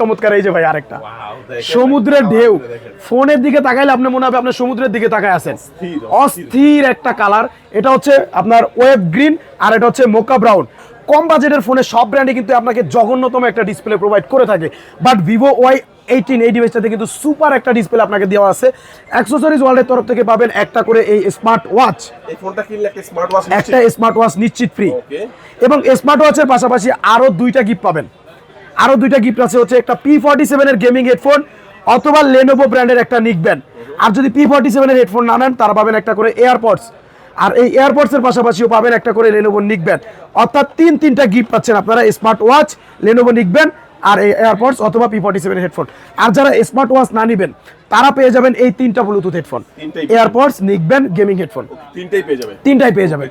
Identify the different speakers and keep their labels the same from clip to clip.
Speaker 1: চমৎকার এই যে ভাই আরেকটা। সমুদ্রের ঢেউ। ফোনের দিকে তাকাইলে আপনি মনে হবে আপনার সমুদ্রের দিকে তাকায় আছেন।
Speaker 2: অস্থির,
Speaker 1: অস্থির। একটা কালার। এটা হচ্ছে আপনার ওয়েব গ্রিন আর এটা হচ্ছে মোকা ব্রাউন। কম বাজেটের ফোনে সব ব্র্যান্ডে কিন্তু আপনাকে জঘন্যতম একটা ডিসপ্লে প্রোভাইড করে থাকে। বাট ভিভো ওয়াই এইটিন এই ডিভাইসটাতে কিন্তু সুপার একটা ডিসপ্লে আপনাকে দেওয়া আছে। অ্যাক্সেসরিজ ওয়ার্ল্ডের তরফ থেকে পাবেন একটা করে এই স্মার্ট ওয়াচ
Speaker 2: এই ফোনটা কিনলে একটা স্মার্ট ওয়াচ
Speaker 1: একটা স্মার্ট ওয়াচ নিশ্চিত ফ্রি এবং স্মার্ট ওয়াচের পাশাপাশি আরও দুইটা গিফট পাবেন। আরও দুইটা গিফট আছে, হচ্ছে একটা পি ফর্টি সেভেনের গেমিং হেডফোন অথবা লেনোভো ব্র্যান্ডের একটা নিকব্যান আর যদি পি ফর্টি সেভেনের হেডফোন না নেন, তারা পাবেন একটা করে এয়ারপডস আর এই এয়ারপডসের পাশাপাশিও পাবেন একটা করে লেনোভো নিকব্যান অর্থাৎ তিন তিনটা গিফট পাচ্ছেন আপনারা স্মার্ট ওয়াচ লেনোভো নিকবেন আর এই এয়ারপডস অথবা পি ফর্টি সেভেন হেডফোন আর যারা স্মার্ট ওয়াচ না নেবেন তারা পেয়ে যাবেন এই তিনটা Bluetooth headphone. AirPods neckband gaming headphone
Speaker 2: তিনটেই পেয়ে যাবে
Speaker 1: তিনটাই পেয়ে যাবেন।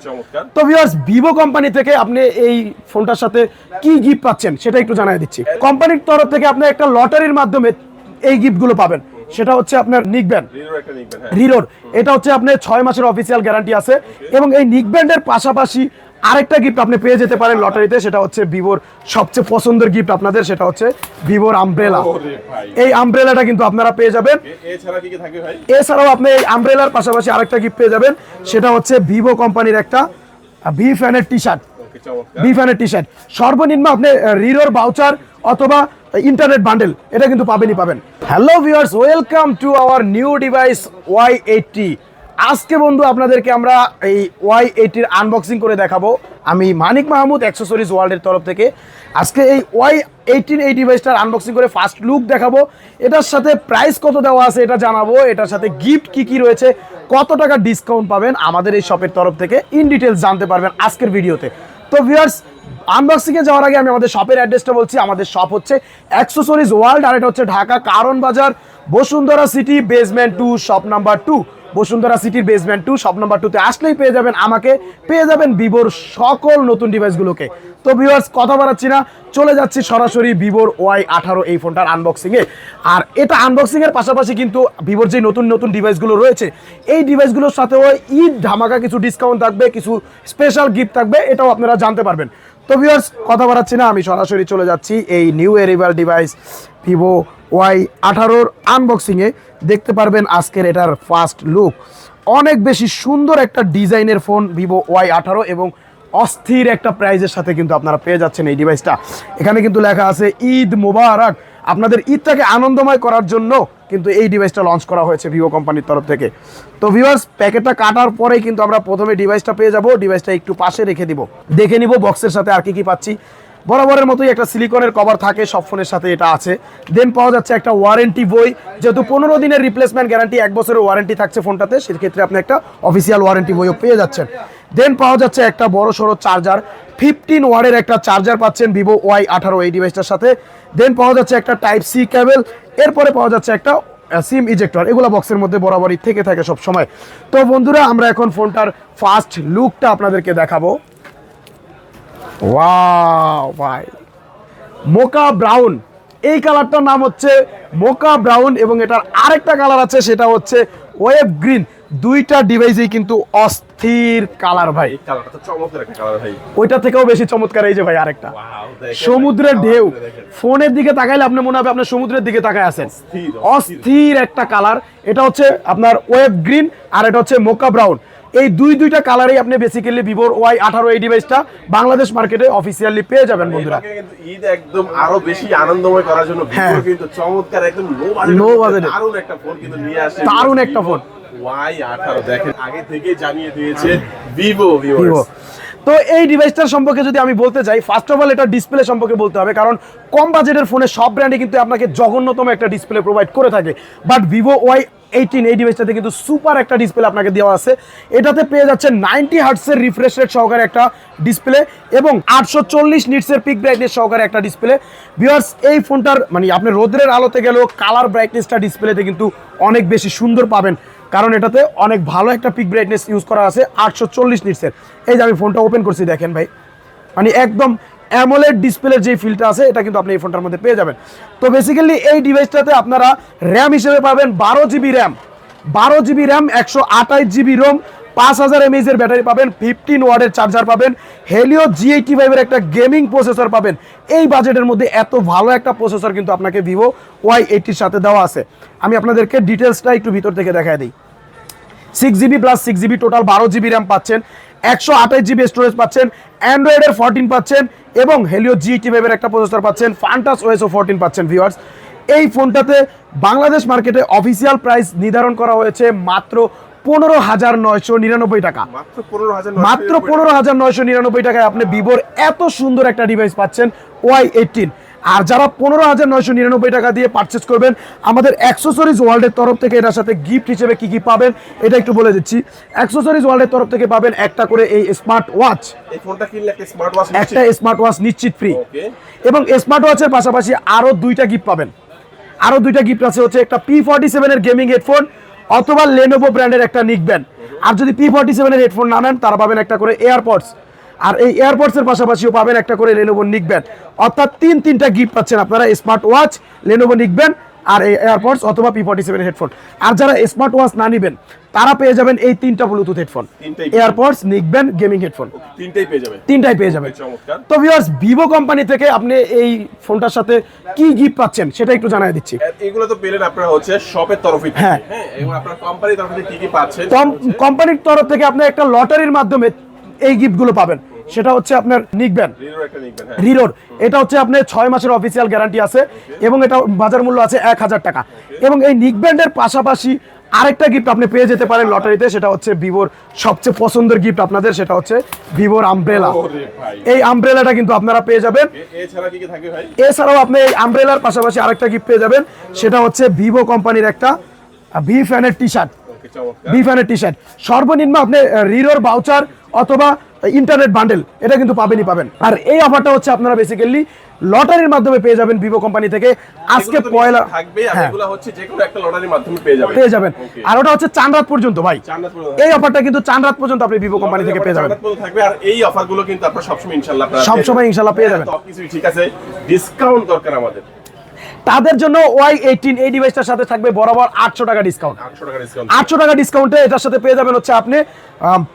Speaker 1: তো ভিউয়ার্স ভিভো কোম্পানি থেকে আপনি এই ফোনটার সাথে কি গিফট পাচ্ছেন সেটা একটু জানাই দিচ্ছি। কোম্পানির তরফ থেকে আপনি একটা লটারির মাধ্যমে এই গিফটগুলো পাবেন। সেটা হচ্ছে আপনার নিকব্যান
Speaker 2: রিনোর একটা নিকবেন হ্যাঁ।
Speaker 1: রিরোর এটা হচ্ছে আপনার ছয় মাসের অফিসিয়াল গ্যারান্টি আছে। এবং এই নিকব্যান্ডের পাশাপাশি আরেকটা গিফট আপনি পেয়ে যেতে পারেন লটারিতে সেটা হচ্ছে ভিভোর সবচেয়ে পছন্দের গিফট আপনাদের সেটা হচ্ছে ভিভোর আমব্রেলা এই আমব্রেলাটা কিন্তু আপনারা পেয়ে যাবেন। এছাড়াও আপনি এই আমব্রেলার পাশাপাশি আরেকটা গিফট পেয়ে যাবেন সেটা হচ্ছে ভিভো কোম্পানির একটা ভি ফ্যানের টি শার্ট ভি ফ্যানের টি শার্ট সর্বনিম্ন আপনি রিরোর বাউচার অথবা ইন্টারনেট বান্ডেল এটা কিন্তু পাবেনই পাবেন। Hello viewers welcome to our new device Y eighty আজকে বন্ধু আপনাদেরকে আমরা এই ওয়াই এইটির আনবক্সিং করে দেখাবো। আমি মানিক মাহমুদ অ্যাক্সেসরিজ ওয়ার্ল্ডের তরফ থেকে। আজকে এই ওয়াই এইটিন এই ডিভাইসটার আনবক্সিং করে ফার্স্ট লুক দেখাবো। এটার সাথে প্রাইস কত দেওয়া আছে এটা জানাব। এটার সাথে গিফট কি কি রয়েছে, কত টাকা ডিসকাউন্ট পাবেন আমাদের এই শপের তরফ থেকে ইন ডিটেলস জানতে পারবেন আজকের ভিডিওতে। তো ভিউয়ার্স আনবক্সিংয়ে যাওয়ার আগে আমি আমাদের শপের অ্যাড্রেসটা বলছি। আমাদের শপ হচ্ছে অ্যাক্সেসরিজ ওয়ার্ল্ড আর এটা হচ্ছে Dhaka Karwan Bazar, Bashundhara city basement two shop number two Bashundhara সিটির বেসমেন্ট টু শপ নাম্বার টুতে আসলেই পেয়ে যাবেন আমাকে, পেয়ে যাবেন ভিভোর সকল নতুন ডিভাইসগুলোকে তো ভিউয়ার্স কথা বাড়াচ্ছি না, চলে যাচ্ছি সরাসরি ভিভোর ওয়াই আঠারো এই ফোনটার আনবক্সিংয়ে আর এটা আনবক্সিংয়ের পাশাপাশি কিন্তু ভিভোর যে নতুন নতুন ডিভাইসগুলো রয়েছে, এই ডিভাইসগুলোর সাথেও ঈদ ধামাকা কিছু ডিসকাউন্ট থাকবে, কিছু স্পেশাল গিফট থাকবে, এটাও আপনারা জানতে পারবেন। তো ভিউয়ার্স কথা বাড়াচ্ছি না, আমি সরাসরি চলে যাচ্ছি এই new arrival device Vivo Y আঠারোর আনবক্সিংয়ে দেখতে পারবেন আজকের এটার ফার্স্ট লুক অনেক বেশি সুন্দর একটা ডিজাইনের ফোন ভিভো ওয়াই আঠারো এবং অস্থির একটা প্রাইজের সাথে কিন্তু আপনারা পেয়ে যাচ্ছেন এই ডিভাইসটা এখানে কিন্তু লেখা আছে, ঈদ মোবারক। আপনাদের ঈদটাকে আনন্দময় করার জন্য কিন্তু এই ডিভাইসটা লঞ্চ করা হয়েছে ভিভো কোম্পানির তরফ থেকে। তো ভিউয়ার্স প্যাকেটটা কাটার পরেই কিন্তু আমরা প্রথমে ডিভাইসটা পেয়ে যাব। ডিভাইসটা একটু পাশে রেখে দিব। দেখে নিব বক্সের সাথে আর কি কি পাচ্ছি। বরাবরের মতোই একটা সিলিকনের কভার থাকে, সব ফোনের সাথে এটা আছে। দেন পাওয়া যাচ্ছে একটা ওয়ারেন্টি বই, যেহেতু পনেরো দিনের রিপ্লেসমেন্ট গ্যারান্টি এক বছরের ওয়ারেন্টি থাকছে ফোনটাতে সেক্ষেত্রে আপনি একটা অফিসিয়াল ওয়ারেন্টি বইও পেয়ে যাচ্ছেন। দেন পাওয়া যাচ্ছে একটা বড় সড়ো চার্জার ফিফটিন ওয়ার্ডের একটা চার্জার পাচ্ছেন ভিভো ওয়াই আঠারো এই ডিভাইসটার সাথে। দেন পাওয়া যাচ্ছে একটা টাইপ সি ক্যাবেল এরপরে পাওয়া যাচ্ছে একটা সিম ইজেক্টর এগুলো বক্সের মধ্যে বরাবরই থেকে থাকে সব সময় তো বন্ধুরা, আমরা এখন ফোনটার ফার্স্ট লুকটা আপনাদেরকে দেখাবো। ওয়াও ভাই। মোকা ব্রাউন এই কালারটার নাম হচ্ছে মোকা ব্রাউন এবং এটার আরেকটা কালার আছে সেটা হচ্ছে ওয়েব গ্রিন দুইটা ডিভাইসেই কিন্তু অস্থির কালার ভাই। ওইটা থেকেও বেশি চমৎকার এই যে ভাই আরেকটা। সমুদ্রের ঢেউ। ফোনের দিকে তাকাইলে আপনি মনে হবে আপনার সমুদ্রের দিকে তাকায় আছেন।
Speaker 2: অস্থির,
Speaker 1: অস্থির। একটা কালার এটা হচ্ছে আপনার ওয়েব গ্রিন আর এটা হচ্ছে মোকা ব্রাউন এই দুই দুইটা কালারেই আপনি বেসিক্যালি ভিভোর ওয়াই আঠারো এই ডিভাইসটা বাংলাদেশ মার্কেটে অফিসিয়ালি পেয়ে যাবেন বন্ধুরা
Speaker 2: ঈদ একদম আরও বেশি আনন্দময় করার জন্য
Speaker 1: হ্যাঁ।
Speaker 2: ভিভো কিন্তু চমৎকার একদম লো বাজেট। দারুণ একটা ফোন কিন্তু নিয়ে আসে
Speaker 1: দারুণ একটা ফোন।
Speaker 2: ওয়াই আঠারো দেখেন আগে থেকে জানিয়ে দিয়েছে ভিভো
Speaker 1: ভিভো তো এই ডিভাইসটার সম্পর্কে যদি আমি বলতে চাই ফার্স্ট অফ অল এটা ডিসপ্লে সম্পর্কে বলতে হবে কারণ কম বাজেটের ফোনে সব ব্র্যান্ডে কিন্তু আপনাকে জঘন্যতম একটা ডিসপ্লে প্রোভাইড করে থাকে বাট ভিভো ওয়াই এইটিন এই ডিভাইসটাতে কিন্তু সুপার একটা ডিসপ্লে আপনাকে দেওয়া আছে। এটাতে পেয়ে যাচ্ছে নাইনটি হার্টসের রিফ্রেশ রেট সহকারে একটা ডিসপ্লে এবং আটশো চল্লিশ নিটসের পিক ব্রাইটনেস সহকারে একটা ডিসপ্লে ভিউয়ার্স এই ফোনটার মানে আপনি রোদ্রের আলোতে গেলেও কালার ব্রাইটনেসটা ডিসপ্লেতে কিন্তু অনেক বেশি সুন্দর পাবেন। কারণ এটাতে অনেক ভালো একটা পিক ব্রাইটনেস ইউজ করা আছে আটশো চল্লিশ নিটসের এই যে আমি ফোনটা ওপেন করছি, দেখেন ভাই। মানে একদম অ্যামোলেড ডিসপ্লের যে ফিলটা আছে, এটা কিন্তু আপনি এই ফোনটার মধ্যে পেয়ে যাবেন। তো বেসিক্যালি এই ডিভাইসটাতে আপনারা র্যাম হিসেবে পাবেন বারো জিবি র্যাম বারো জিবি র্যাম একশো আঠাইশ জিবি রোম পাঁচ হাজার এমএইচ এর ব্যাটারি পাবেন ফিফটিন ওয়ার্ডের চার্জার পাবেন হেলিও জি এইটি ফাইভের একটা গেমিং প্রসেসর পাবেন। এই বাজেটের মধ্যে এত ভালো একটা প্রসেসর কিন্তু আপনাকে ভিভো ওয়াই এইটির সাথে দেওয়া আছে। আমি আপনাদেরকে ডিটেলসটা একটু ভিতর থেকে দেখায় দিই। Six GB plus six GB total বারো জিবি র্যাম পাচ্ছেন, একশো আঠাশ জিবি স্টোরেজ পাচ্ছেন অ্যান্ড্রয়েডের ফোরটিন পাচ্ছেন এবং হেলিও জি ভেবের একটা প্রসেসর পাচ্ছেন ফান্টাস ওএসও ফোরটিন পাচ্ছেন ভিওয়ার্স এই ফোনটাতে বাংলাদেশ মার্কেটে অফিসিয়াল প্রাইস নির্ধারণ করা হয়েছে মাত্র পনেরো হাজার নয়শো নিরানব্বই টাকা।
Speaker 2: মাত্র পনেরো হাজার
Speaker 1: মাত্র পনেরো হাজার নয়শো নিরানব্বই টাকায় আপনি ভিভোর এত সুন্দর একটা ডিভাইস পাচ্ছেন ওয়াই এইটিন আর যারা পনেরো হাজার নয়শো নিরানব্বই টাকা দিয়ে পারচেস করবেন আমাদের অ্যাক্সেসরিজ ওয়ার্ল্ডের তরফ থেকে এটার সাথে গিফট হিসেবে কি কি পাবেন এটা একটু বলে দিচ্ছি। অ্যাক্সেসরিজ ওয়ার্ল্ডের তরফ থেকে পাবেন একটা করে এই স্মার্ট ওয়াচ
Speaker 2: এই ফোনটা কিনলে একটা স্মার্ট ওয়াচ
Speaker 1: একটা স্মার্ট ওয়াচ নিশ্চিত ফ্রি এবং স্মার্ট ওয়াচের পাশাপাশি আরও দুইটা গিফট পাবেন। আরও দুইটা গিফট আছে হচ্ছে একটা পি ফর্টি সেভেনের গেমিং হেডফোন অথবা লেনোভো ব্র্যান্ডের একটা নিকবেন আর যদি পি ফর্টি সেভেনের হেডফোন না নেন তারা পাবেন একটা করে এয়ারপডস আর এই এয়ারপডসের পাশাপাশিও পাবেন একটা করে লেনোভো নিকবেন অর্থাৎ তিন তিনটা গিফট পাচ্ছেন আপনারা স্মার্ট ওয়াচ লেনোভো নিকবেন আর এই এয়ারপডস অথবা পি ফর্টি সেভেন হেডফোন আর যারা স্মার্ট ওয়াচ না নিবেন তারা পেয়ে যাবেন এই তিনটা Bluetooth headphone. AirPods neckband gaming headphone
Speaker 2: তিনটাই পেয়ে যাবে
Speaker 1: তিনটাই পেয়ে যাবেন। তো ভিউয়ার্স ভিভো কোম্পানি থেকে আপনি এই ফোনটার সাথে কি গিফট পাচ্ছেন সেটা একটু জানাই দিচ্ছি।
Speaker 2: এগুলো তো পেলেন আপনারা হচ্ছে শপের তরফে থেকে,
Speaker 1: হ্যাঁ।
Speaker 2: হ্যাঁ এবং আপনার কোম্পানির তরফ থেকে কি কি পাচ্ছেন?
Speaker 1: কোম্পানির তরফ থেকে আপনি একটা লটারির মাধ্যমে এই গিফটগুলো পাবেন। সেটা হচ্ছে আপনার নিকবেন
Speaker 2: হ্যাঁ।
Speaker 1: রিরোর। এটা হচ্ছে আপনার ছয় মাসের অফিসিয়াল গ্যারান্টি আছে এবং এটা বাজার মূল্য আছে এক হাজার টাকা। এবং এই নিকব্যান্ডের পাশাপাশি আরেকটা গিফট আপনি পেয়ে যেতে পারেন লটারিতে সেটা হচ্ছে ভিভোর সবচেয়ে পছন্দের গিফট আপনাদের সেটা হচ্ছে ভিভোর আমব্রেলা এই আমব্রেলাটা কিন্তু আপনারা পেয়ে যাবেন। এছাড়াও আপনি এই আমব্রেলার পাশাপাশি আরেকটা গিফট পেয়ে যাবেন সেটা হচ্ছে ভিভো কোম্পানির একটা ভি ফ্যানের টি শার্ট টি শার্ট সর্বনিম্ন আপনি রিরোর বাউচার অথবা ইন্টারনেট বান্ডেল এটা কিন্তু পাবেনই পাবেন। আর এই অফারটা হচ্ছে আপনারা বেসিক্যালি লটারির মাধ্যমে পেয়ে যাবেন ভিভো কোম্পানি থেকে। আজকে পয়লা
Speaker 2: থাকবে
Speaker 1: হ্যাঁ।
Speaker 2: হচ্ছে যে কোনো একটা লটারির মাধ্যমে পেয়ে যাবেন।
Speaker 1: পেয়ে যাবেন। আর ওটা হচ্ছে চান পর্যন্ত ভাই। এই অফারটা কিন্তু চান পর্যন্ত আপনি ভিভো কোম্পানি থেকে পেয়ে যাবেন।
Speaker 2: থাকবে আর এই অফারগুলো কিন্তু আপনারা সবসময় ইনশাআল্লাহ আপনারা
Speaker 1: সবসময়
Speaker 2: পেয়ে
Speaker 1: ইনশাআল্লাহ পেয়ে
Speaker 2: যাবেন।
Speaker 1: যাবেন।
Speaker 2: সব কিছুই ঠিক আছে। ডিসকাউন্ট দরকার আমাদের।
Speaker 1: তাদের জন্য ওয়াই এইটিন এই ডিভাইসটার সাথে থাকবে বরাবর আটশো টাকা ডিসকাউন্ট
Speaker 2: 800 টাকা ডিসকাউন্ট
Speaker 1: আটশো টাকা ডিসকাউন্টে এটার সাথে পেয়ে যাবেন হচ্ছে আপনি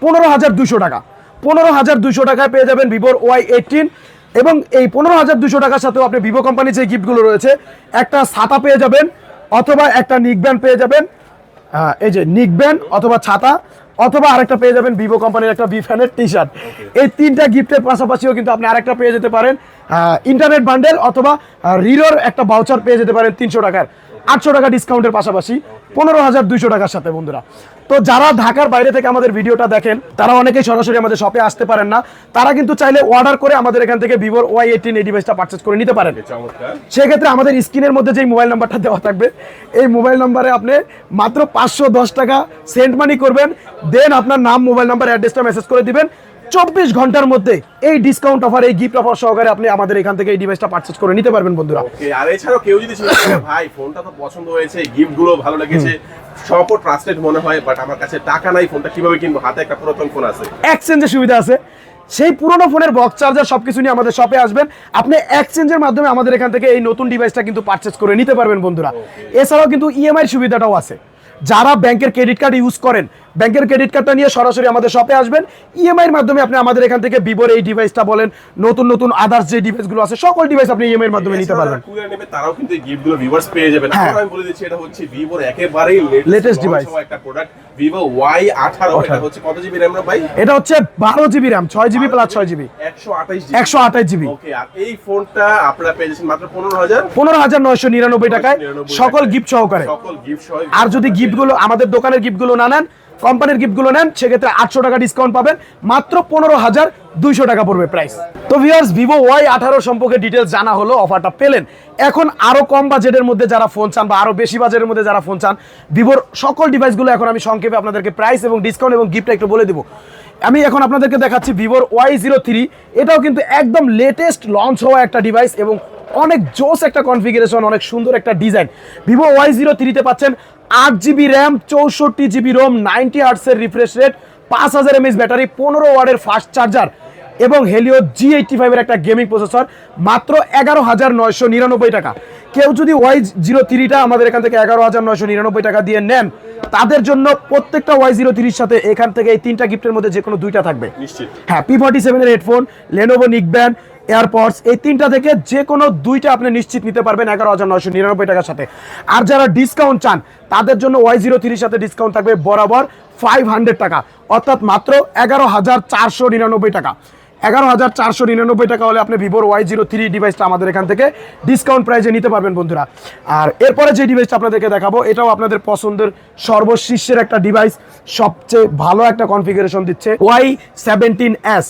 Speaker 1: পনেরো হাজার দুশো টাকা। পনেরো হাজার দুশো টাকায় পেয়ে যাবেন ভিভোর ওয়াই এইটিন এবং এই পনেরো হাজার দুশো টাকার সাথেও আপনি ভিভো কোম্পানির যে গিফটগুলো রয়েছে একটা ছাতা পেয়ে যাবেন অথবা একটা নিক ব্যান্ড পেয়ে যাবেন। এই যে নিক ব্যান্ড অথবা ছাতা অথবা আরেকটা পেয়ে যাবেন ভিভো কোম্পানির একটা ভি ফ্যানের টি শার্ট এই তিনটা গিফটের পাশাপাশিও কিন্তু আপনি আরেকটা পেয়ে যেতে পারেন। ইন্টারনেট বান্ডেল অথবা রিরোর একটা বাউচার পেয়ে যেতে পারেন তিনশো টাকার। আটশো টাকা ডিসকাউন্টের পাশাপাশি পনেরো হাজার দুইশো টাকার সাথে বন্ধুরা। তো যারা ঢাকার বাইরে থেকে আমাদের ভিডিওটা দেখেন তারা অনেকেই সরাসরি আমাদের শপে আসতে পারেন না। তারা কিন্তু চাইলে অর্ডার করে আমাদের এখান থেকে ভিভোর ওয়াই এইটিন এই ডিভাইসটা পারচেস করে নিতে পারেন। সেক্ষেত্রে আমাদের স্ক্রিনের মধ্যে যে মোবাইল নাম্বারটা দেওয়া থাকবে এই মোবাইল নাম্বারে আপনি মাত্র পাঁচশো দশ টাকা সেন্ড মানি করবেন দেন আপনার নাম মোবাইল নাম্বার অ্যাড্রেসটা মেসেজ করে দিবেন। চব্বিশ ঘণ্টার মধ্যে এই ডিসকাউন্ট অফার এই গিফট অফার সহকারে আপনি আমাদের এখান থেকে এই ডিভাইসটা পারচেস করে নিতে পারবেন বন্ধুরা।
Speaker 2: আর এছাড়াও কেউ যদি ভাই ফোনটা তো পছন্দ হয়েছে গিফটগুলো ভালো লেগেছে সবও ট্রাস্টেড মনে হয় বাট আমার কাছে টাকা নাই ফোনটা কীভাবে কিনবো? হাতে একটা পুরাতন ফোন আছে।
Speaker 1: এক্সচেঞ্জের সুবিধা আছে। সেই পুরোনো ফোনের বক্স চার্জার সবকিছু নিয়ে আমাদের শপে আসবেন। আপনি এক্সচেঞ্জের মাধ্যমে আমাদের এখান থেকে এই নতুন ডিভাইসটা কিন্তু পারচেস করে নিতে পারবেন বন্ধুরা। এছাড়াও কিন্তু ইএমআই সুবিধাটাও আছে। যারা ব্যাংকের ক্রেডিট কার্ড ইউজ করেন ব্যাংকের ক্রেডিট কার্ডটা নিয়ে সরাসরি আমাদের শপে আসবেন। ইএমআই এর মাধ্যমে আপনি আমাদের এখান থেকে ভিভোর এই ডিভাইসটা বলেন নতুন নতুন আদার্স যে ডিভাইসগুলো আছে সকল ডিভাইস আপনি ইএমআই এর মাধ্যমে নিতে পারবেন।
Speaker 2: তারাও কিন্তু এই গিফটগুলো ভিউয়ার্স পেয়ে যাবেন।
Speaker 1: হ্যাঁ।
Speaker 2: আমি বলে দিচ্ছি এটা হচ্ছে ভিভোর একেবারেই লেটেস্ট ডিভাইস একটা প্রোডাক্ট ভিভো ওয়াই আঠারো এটা হচ্ছে কত জিবি র্যাম ভাই?
Speaker 1: এটা হচ্ছে বারো জিবি র্যাম ছয় জিবি প্লাস ছয় জিবি
Speaker 2: একশো
Speaker 1: আঠাশ জিবি
Speaker 2: আর এই ফোনটা আপনারা পেয়ে যাচ্ছেন মাত্র পনেরো হাজার।
Speaker 1: পনেরো হাজার নয়শো নিরানব্বই টাকায়। সকল গিফট সহকারে।
Speaker 2: সকল গিফট
Speaker 1: আর যদি গিফটগুলো আমাদের দোকানের গিফটগুলো না নেন কোম্পানির গিফটগুলো নেন, সেক্ষেত্রে আটশো টাকা ডিসকাউন্ট পাবেন। মাত্র পনেরো হাজার দুইশো টাকা পড়বে প্রাইস তো ভিউয়ার্স ভিভো ওয়াই আঠারো সম্পর্কে ডিটেলস জানা হলো অফারটা পেলেন। এখন আরও কম বাজেটের মধ্যে যারা ফোন চান বা আরও বেশি বাজেটের মধ্যে যারা ফোন চান ভিভোর সকল ডিভাইসগুলো এখন আমি সংক্ষেপে আপনাদেরকে প্রাইস এবং ডিসকাউন্ট এবং গিফটটা একটু বলে দিব। আমি এখন আপনাদেরকে দেখাচ্ছি ভিভোর ওয়াই জিরো থ্রি এটাও কিন্তু একদম লেটেস্ট লঞ্চ হওয়া একটা ডিভাইস এবং অনেক জোস একটা কনফিগারেশন অনেক সুন্দর একটা ডিজাইন ভিভো ওয়াই জিরো থ্রিতে পাচ্ছেন আট জিবি র্যাম চৌষট্টি জিবি রোম নাইনটি আর্টসের রিফ্রেশ রেট পাঁচ হাজার এমএস ব্যাটারি পনেরো ওয়ার্ডের ফাস্ট চার্জার এবং হেলিও জি এইটটি ফাইভের একটা গেমিং প্রসেসর মাত্র এগারো হাজার নয়শো নিরানব্বই টাকা। কেউ যদি ওয়াই জিরো থ্রিটা আমাদের এখান থেকে এগারো হাজার নয়শো নিরানব্বই টাকা দিয়ে নেন তাদের জন্য প্রত্যেকটা ওয়াই জিরো থ্রির সাথে এখান থেকে এই তিনটা গিফটের মধ্যে যে কোনো দুইটা থাকবে।
Speaker 2: নিশ্চিত।
Speaker 1: হ্যাঁ পি ফর্টি সেভেনের হেডফোন লেনোভো নিকব্যান্ড এয়ারপডস এই তিনটা থেকে যে কোনো দুইটা আপনি নিশ্চিত নিতে পারবেন এগারো হাজার নয়শো নিরানব্বই টাকার সাথে। আর যারা ডিসকাউন্ট চান, তাদের জন্য ওয়াই জিরো থ্রির সাথে ডিসকাউন্ট থাকবে বরাবর ফাইভ হান্ড্রেড টাকা। অর্থাৎ মাত্র এগারো হাজার চারশো নিরানব্বই টাকা। এগারো হাজার চারশো নিরানব্বই টাকা হলে আপনি ভিভোর ওয়াই জিরো থ্রি ডিভাইসটা আমাদের এখান থেকে ডিসকাউন্ট প্রাইজে নিতে পারবেন বন্ধুরা। আর এরপরে যে ডিভাইসটা আপনাদেরকে দেখাবো, এটাও আপনাদের পছন্দের সর্বশীর্ষের একটা ডিভাইস সবচেয়ে ভালো একটা কনফিগারেশন দিচ্ছে Y seventeen S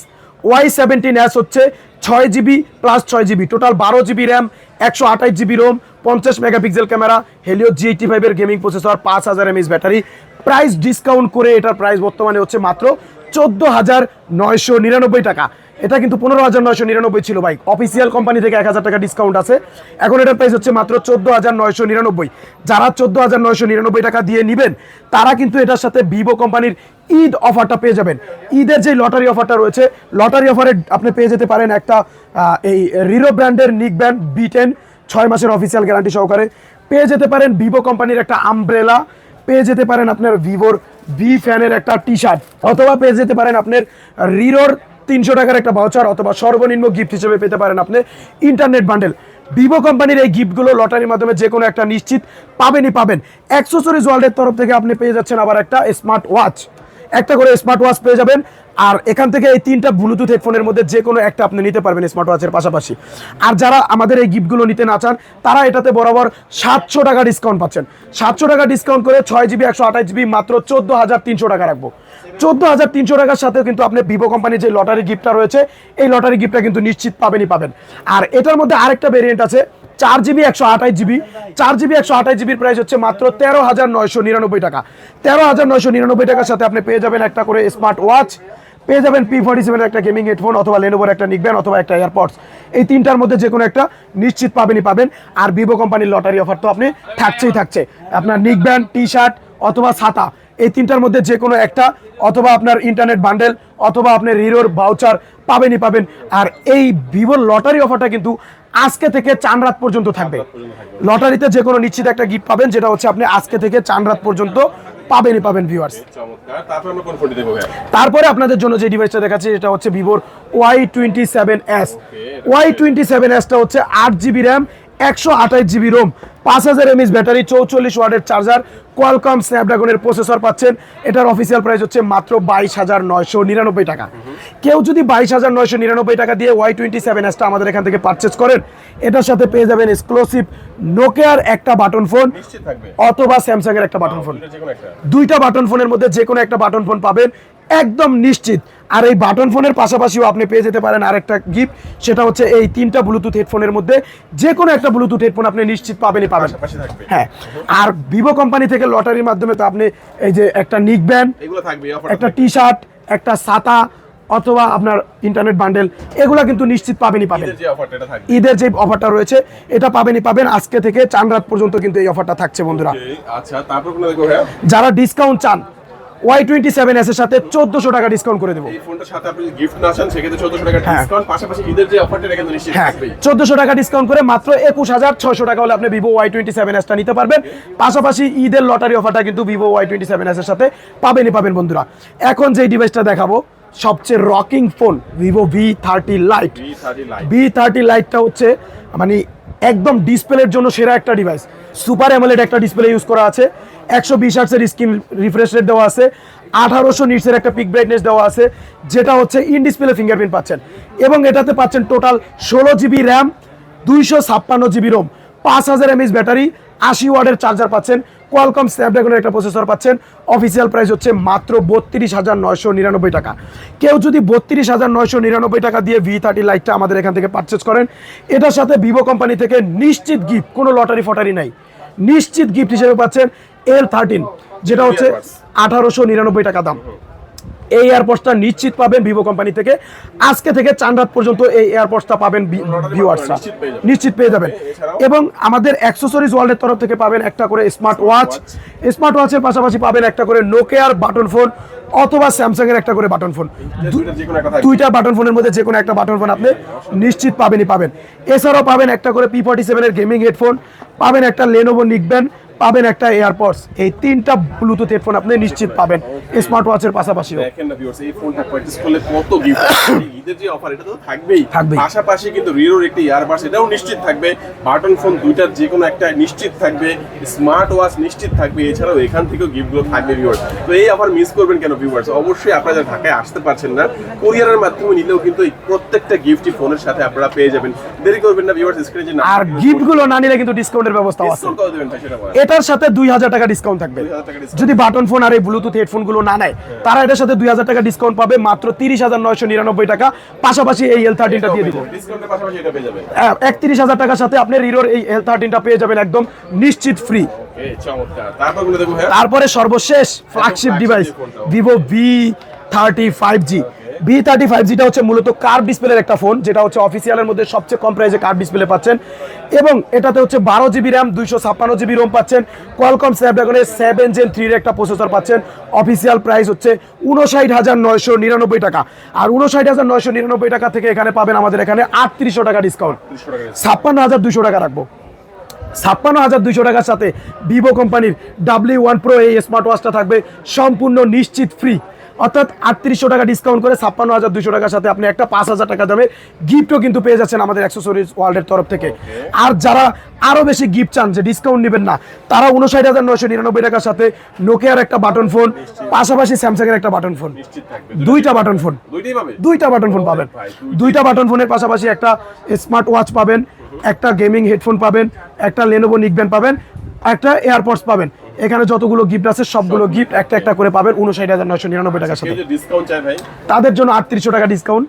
Speaker 1: Y seventeen S হচ্ছে ছয় জিবি প্লাস ছয় জিবি টোটাল বারো জিবি র্যাম একশো আঠাশ জিবি রোম পঞ্চাশ megapixel camera Helio G eighty ফাইভের গেমিং প্রসেসর পাঁচ হাজার এমএস ব্যাটারি প্রাইস ডিসকাউন্ট করে এটার প্রাইস বর্তমানে হচ্ছে মাত্র চোদ্দ হাজার নয়শো নিরানব্বই টাকা। এটা কিন্তু পনেরো হাজার নয়শো নিরানব্বই ছিল বাইক। অফিসিয়াল কোম্পানি থেকে এক হাজার টাকা ডিসকাউন্ট আছে। এখন এটার প্রাইস হচ্ছে মাত্র চোদ্দ হাজার নয়শো নিরানব্বই। যারা চোদ্দ হাজার নয়শো নিরানব্বই টাকা দিয়ে নেবেন, তারা কিন্তু এটার সাথে ভিভো কোম্পানির ঈদ অফারটা পেয়ে যাবেন। ঈদের যে লটারি অফারটা রয়েছে লটারি অফারে আপনি পেয়ে যেতে পারেন একটা এই রিরো ব্র্যান্ডের নিক ব্র্যান্ড বি টেন ছয় মাসের অফিসিয়াল গ্যারান্টি সহকারে। পেয়ে যেতে পারেন ভিভো কোম্পানির একটা আমব্রেলা পেয়ে যেতে পারেন আপনার ভিভোর ভি ফ্যানের একটা টি শার্ট অথবা পেয়ে যেতে পারেন আপনার রিরোর তিনশো টাকার একটা ভাউচার অথবা সর্বনিম্ন গিফট হিসেবে পেতে পারেন আপনি ইন্টারনেট বান্ডেল ভিভো কোম্পানির এই গিফটগুলো লটারির মাধ্যমে যে কোনো একটা নিশ্চিত পাবেনই পাবেন। অ্যাক্সেসরিজ ওয়ার্ল্ডের তরফ থেকে আপনি পেয়ে যাচ্ছেন আবার একটা স্মার্ট ওয়াচ একটা করে স্মার্ট ওয়াচ পেয়ে যাবেন আর এখান থেকে এই তিনটা ব্লুটুথ হেডফোনের মধ্যে যে কোনো একটা আপনি নিতে পারবেন স্মার্ট ওয়াচের পাশাপাশি। আর যারা আমাদের এই গিফটগুলো নিতে না চান, তারা এটাতে বরাবর সাতশো টাকা ডিসকাউন্ট পাচ্ছেন। সাতশো টাকা ডিসকাউন্ট করে ছয় জিবি একশো আঠাশ জিবি মাত্র চোদ্দ হাজার তিনশো টাকা রাখব। চোদ্দ হাজার তিনশো টাকার সাথেও কিন্তু আপনি ভিভো কোম্পানির যে লটারি গিফটটা রয়েছে, এই লটারি গিফটটা কিন্তু নিশ্চিত পাবেনই পাবেন। আর এটার মধ্যে আরেকটা ভেরিয়েন্ট আছে, চার জিবি একশো আঠাশ জিবি চার জিবি একশো আঠাশ জিবির প্রাইস হচ্ছে মাত্র তেরো হাজার নয়শো নিরানব্বই টাকা। তেরো হাজার নয়শো নিরানব্বই টাকার সাথে আপনি পেয়ে যাবেন একটা করে স্মার্ট ওয়াচ পেয়ে যাবেন পি ফর্টি সেভেন একটা গেমিং হেডফোন অথবা লেনোভোর একটা নিকবেন অথবা একটা এয়ারপডস এই তিনটার মধ্যে যে কোনো একটা নিশ্চিত পাবেনই পাবেন। আর ভিভো কোম্পানির লটারি অফার তো আপনি থাকছেই থাকছে। আপনার নিকব্যান্ড টি শার্ট অথবা ছাতা। এই তিনটার মধ্যে যে কোনো একটা অথবা আপনার ইন্টারনেট বান্ডেল অথবা আপনার হিরোর ভাউচার পাবেনই পাবেন। আর এই ভিভোর লটারি অফারটা কিন্তু আজকে থেকে চান রাত পর্যন্ত থাকবে। লটারিতে যে কোনো নিশ্চিত একটা গিফট পাবেন যেটা হচ্ছে আপনি আজকে থেকে চান রাত পর্যন্ত পাবেনই পাবেন ভিউয়ার্স
Speaker 2: তারপরে
Speaker 1: আপনাদের জন্য যে ডিভাইসটা দেখাচ্ছি এটা হচ্ছে ভিভোর Y twenty seven S Y twenty seven এসটা হচ্ছে আট জিবি র্যাম একশো আঠাশ জিবি রোম পাঁচ হাজার এমএস ব্যাটারি চৌচল্লিশ ওয়াটের চার্জার কোয়ালকম স্ন্যাপড্রাগনের প্রসেসর পাচ্ছেন। এটার অফিসিয়াল প্রাইস হচ্ছে মাত্র বাইশ হাজার নয়শো নিরানব্বই টাকা। কেউ যদি বাইশ হাজার নয়শো নিরানব্বই টাকা দিয়ে ওয়াই টোয়েন্টি সেভেন এসটা আমাদের এখান থেকে পারচেস করেন এটার সাথে পেয়ে যাবেন এক্সক্লুসিভ নোকিয়ার একটা বাটন ফোন অথবা স্যামসাংয়ের একটা বাটন ফোন
Speaker 2: দুইটার যে কোনো একটা।
Speaker 1: দুইটা বাটন ফোনের মধ্যে যে কোনো একটা বাটন ফোন পাবেন। একদম নিশ্চিত আর এই বাটন ফোনের পাশাপাশিও আপনি পেয়ে যেতে পারেন আরেকটা গিফট সেটা হচ্ছে এই তিনটা ব্লুটুথ হেডফোনের মধ্যে যে কোনো একটা ব্লুটুথ হেডফোন আপনি নিশ্চিত পাবেনই পাবেন। হ্যাঁ আর ভিভো কোম্পানি থেকে লটারির মাধ্যমে তো আপনি এই যে একটা নিক ব্যান্ড একটা টি শার্ট একটা ছাতা অথবা আপনার ইন্টারনেট বান্ডেল এগুলা কিন্তু নিশ্চিত পাবেনই পাবেন। ঈদের যে অফারটা রয়েছে এটা পাবেনই পাবেন। আজকে থেকে চান রাত পর্যন্ত কিন্তু এই অফারটা থাকছে বন্ধুরা।
Speaker 2: আচ্ছা তারপর
Speaker 1: যারা ডিসকাউন্ট চান ওয়াই টোয়েন্টি সেভেন এস এর সাথে চোদ্দশো টাকা ডিসকাউন্ট করে দেবো।
Speaker 2: চোদ্দশো টাকা
Speaker 1: হ্যাঁ।
Speaker 2: ডিসকাউন্ট যে
Speaker 1: হ্যাঁ
Speaker 2: থাকবেই।
Speaker 1: চোদ্দশো টাকা ডিসকাউন্ট করে মাত্র একুশ হাজার ছয়শো টাকা হলে আপনি ভিভো ওয়াই টোয়েন্টি সেভেন এসটা নিতে পারবেন। পাশাপাশি ঈদের লটারি অফারটা কিন্তু Vivo Y twenty seven S এর সাথে পাবেনই পাবেন বন্ধুরা। এখন যেই ডিভাইসটা দেখাবো সবচেয়ে rocking phone Vivo V thirty light
Speaker 2: V thirty
Speaker 1: লাইটটা হচ্ছে মানে একদম ডিসপ্লের জন্য সেরা একটা ডিভাইস সুপার অ্যামোলেড একটা ডিসপ্লে ইউজ করা আছে। একশো বিশ হার্টসের স্ক্রিন রিফ্রেশ রেট দেওয়া আছে। আঠারোশো নিটসের একটা পিক ব্রাইটনেস দেওয়া আছে, যেটা হচ্ছে ইন ডিসপ্লে ফিঙ্গারপ্রিন্ট পাচ্ছেন। এবং এটাতে পাচ্ছেন টোটাল ষোলো জিবি র্যাম দুইশো ছাপ্পান্ন জিবি রোম পাঁচ হাজার এমএস ব্যাটারি আশি ওয়ার্ডের চার্জার পাচ্ছেন। কোয়ালকম স্ন্যাপড্রাগনের একটা প্রসেসর পাচ্ছেন। অফিসিয়াল প্রাইস হচ্ছে মাত্র বত্রিশ হাজার নয়শো নিরানব্বই টাকা। কেউ যদি বত্রিশ হাজার নয়শো নিরানব্বই টাকা দিয়ে ভি থার্টি লাইটটা আমাদের এখান থেকে পারচেস করেন এটার সাথে ভিভো কোম্পানি থেকে নিশ্চিত গিফট কোনো লটারি ফটারি নাই। নিশ্চিত গিফট হিসেবে পাচ্ছেন এল থার্টিন যেটা হচ্ছে আঠারোশো নিরানব্বই টাকা দাম। এই এয়ারপোর্টসটা নিশ্চিত পাবেন ভিভো কোম্পানি থেকে। আজকে থেকে চান্দাত পর্যন্ত এই এয়ারপোর্টসটা পাবেন ভিউয়ার্সরা
Speaker 2: নিশ্চিত পেয়ে যাবেন।
Speaker 1: এবং আমাদের অ্যাক্সেসরিজ ওয়ার্ল্ডের তরফ থেকে পাবেন একটা করে স্মার্ট ওয়াচ স্মার্ট ওয়াচের পাশাপাশি পাবেন একটা করে নোকিয়ার বাটন ফোন অথবা স্যামসাং এর একটা করে বাটন ফোন দুইটা বাটন ফোনের মধ্যে যে কোনো একটা বাটন ফোন আপনি নিশ্চিত পাবেনই পাবেন। এছাড়াও পাবেন একটা করে পি ফর্টি সেভেনের গেমিং হেডফোন পাবেন একটা লেনোভো নিকবেন পাবেন একটা এয়ারপডস। এই তিনটা ব্লুটুথ হেডফোন আপনি নিশ্চিত পাবেন। স্মার্ট ওয়াচের পাশাপাশিও
Speaker 2: দেখেন না ভিউয়ার্স এই ফোনটা পারচেজ করলে কত গিফট ঈদের যে অফার এটা তো থাকবেই।
Speaker 1: থাকবেই।
Speaker 2: পাশাপাশি কিন্তু রিওর একটি এটাও নিশ্চিত থাকবে। বাটন ফোন দুইটার যে কোনো একটা নিশ্চিত থাকবে। স্মার্ট ওয়াচ নিশ্চিত থাকবে। এছাড়াও এখান থেকেও গিফটগুলো থাকবে ভিউয়ার্স তো এই অফার মিস করবেন কেন ভিউয়ার্স অবশ্যই আপনারা যারা ঢাকায় আসতে পারছেন না কুরিয়ারের মাধ্যমে নিলেও কিন্তু এই প্রত্যেকটা গিফটই ফোনের সাথে আপনারা পেয়ে যাবেন। দেরি করবেন না ভিউয়ার্স স্ক্রিনে যে
Speaker 1: আর গিফটগুলো না নিলে কিন্তু ডিসকাউন্টের ব্যবস্থা আছে। এটার সাথে দুই হাজার টাকা ডিসকাউন্ট থাকবে।
Speaker 2: 2000 টাকা discount।
Speaker 1: যদি বাটন ফোন আর এই ব্লুটুথ হেডফোনগুলো না নেয় তারা এটার সাথে দুই হাজার টাকা ডিসকাউন্ট পাবে মাত্র তিরিশ হাজার নয়শো নিরানব্বই টাকা। পাশাপাশি এই এল থার্টিনটা দিয়ে দিব।
Speaker 2: যাবেন
Speaker 1: একত্রিশ হাজার টাকার সাথে আপনি রিরোর এই এল থার্টিনটা পেয়ে যাবেন একদম নিশ্চিত ফ্রি
Speaker 2: হ্যাঁ
Speaker 1: তারপরে সর্বশেষ flagship device Vivo V thirty five G V thirty five জিটা হচ্ছে মূলত কার ডিসপ্লের একটা ফোন যেটা হচ্ছে অফিসিয়ালের মধ্যে সবচেয়ে কম প্রাইসে কার ডিসপ্লে পাচ্ছেন। এবং এটাতে হচ্ছে বারো জিবি র্যাম দুইশো ছাপ্পান্ন জিবি রোম পাচ্ছেন। কোয়ালকম স্ন্যাপড্রাগনের সেভেন জেন থ্রির একটা প্রসেসর পাচ্ছেন। অফিসিয়াল প্রাইস হচ্ছে উনষাট হাজার নয়শো নিরানব্বই টাকা। আর উনষাট হাজার নয়শো নিরানব্বই টাকা থেকে এখানে পাবেন আমাদের এখানে আটত্রিশশো টাকা ডিসকাউন্ট ছাপ্পান্ন হাজার দুশো টাকা রাখব। ছাপ্পান্ন হাজার দুইশো টাকার সাথে ভিভো কোম্পানির ডাব্লিউ ওয়ান প্রো এই স্মার্ট ওয়াচটা থাকবে। সম্পূর্ণ নিশ্চিত ফ্রি অর্থাৎ আটত্রিশশো টাকা ডিসকাউন্ট করে ছাপ্পান্ন হাজার দুশো টাকার সাথে আপনি একটা পাঁচ হাজার টাকা দামে গিফটও কিন্তু পেয়ে যাচ্ছেন আমাদের অ্যাক্সেসরিজ ওয়ার্ল্ডের তরফ থেকে। আর যারা আরও বেশি গিফট চান যে ডিসকাউন্ট নেবেন না তারা উনষাট হাজার নয়শো নিরানব্বই টাকার সাথে নোকিয়ার একটা বাটন ফোন পাশাপাশি স্যামসাংয়ের একটা বাটন ফোন দুইটা বাটন ফোন দুইটা বাটন ফোন পাবেন। দুইটা বাটন ফোনের পাশাপাশি একটা স্মার্ট ওয়াচ পাবেন একটা গেমিং হেডফোন পাবেন একটা লেনোভো নিকব্যান্ড পাবেন একটা এয়ারপডস পাবেন। এখানে যতগুলো গিফট আছে সবগুলো গিফট একটা একটা করে পাবেন। উনষাট হাজার নয়শো নিরানব্বই টাকার সাথে।
Speaker 2: ডিসকাউন্ট
Speaker 1: তাদের জন্য আটত্রিশশো টাকা ডিসকাউন্ট
Speaker 2: 3800 টাকা ডিসকাউন্ট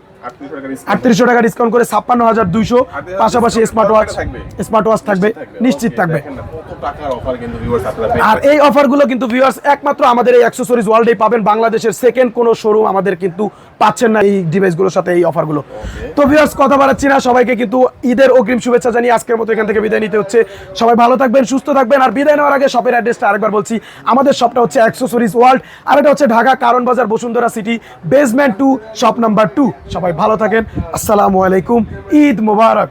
Speaker 1: আটত্রিশশো টাকা ডিসকাউন্ট করে ছাপ্পান্ন হাজার দুইশো পাশাপাশি স্মার্ট ওয়াচ স্মার্ট ওয়াচ থাকবে। নিশ্চিত থাকবে। আর এই অফারগুলো কিন্তু ভিউয়ার্স একমাত্র আমাদের এই অ্যাক্সেসরিজ ওয়ার্ল্ডেই পাবেন। বাংলাদেশের সেকেন্ড কোনো শোরুম আমাদের কিন্তু পাচ্ছেন না এই ডিভাইসগুলোর সাথে এই অফারগুলো তো ভিউয়ার্স কথা বাড়াচ্ছি না সবাইকে কিন্তু ঈদের অগ্রিম শুভেচ্ছা জানিয়ে আজকের মতো এখান থেকে বিদায় নিতে হচ্ছে। সবাই ভালো থাকবেন সুস্থ থাকবেন আর বিদায় নেওয়ার আগে শপের অ্যাড্রেসটা আরেকবার বলছি আমাদের শপটা হচ্ছে অ্যাক্সেসরিজ ওয়ার্ল্ড আর এটা হচ্ছে Dhaka Karwan Bazar Bashundhara city basement two shop number two সবাই ভালো থাকেন। আসসালামু আলাইকুম। ঈদ মোবারক।